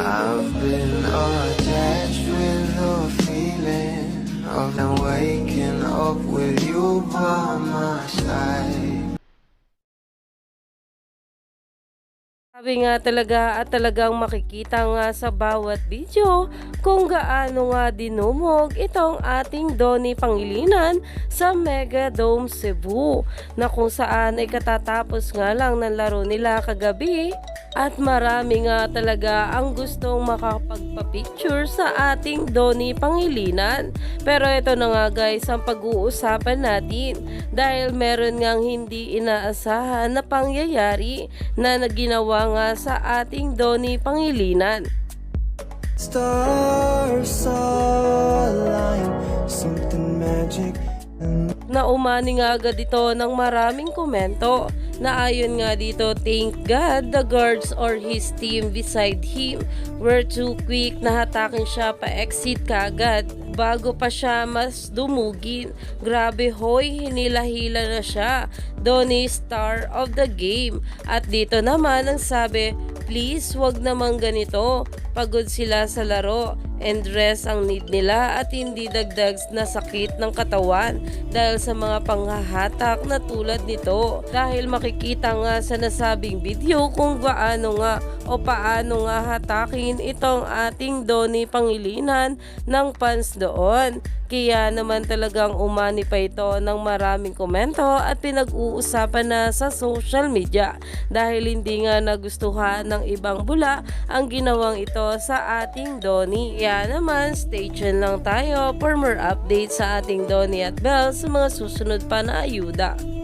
I've been attached with the feeling of them waking up with you by my side. Sabi nga talaga at talagang makikita nga sa bawat video kung gaano nga dinumog itong ating Donny Pangilinan sa Mega Dome Cebu na kung saan ay katatapos nga lang ng laro nila kagabi at marami nga talaga ang gustong makapagpa-picture sa ating Donny Pangilinan. Pero ito na nga guys ang pag-uusapan natin dahil meron ngang hindi inaasahan na pangyayari na naginawa nga sa ating Donny Pangilinan. Stars align, something magic. And na umani nga agad ito ng maraming komento. Na ayon nga dito thank God the guards or his team beside him were too quick. Na hatakin siya pa exit kaagad. Bago pa siya mas dumugin grabe hoy hinila-hila na siya. Donny star of the game. At dito naman ang sabi please wag namang ganito. Pagod sila sa laro and rest ang need nila at hindi dagdag na sakit ng katawan dahil sa mga panghahatak na tulad nito. Dahil makikita nga sa nasabing video kung gaano nga o paano nga hatakin itong ating Donny Pangilinan ng fans doon. Kaya naman talagang umani pa ito ng maraming komento at pinag-uusapan na sa social media dahil hindi nga nagustuhan ng ibang bula ang ginawang ito sa ating Donny. Kaya naman, stay tuned lang tayo for more updates sa ating Donny at Bell sa mga susunod pa na ayuda.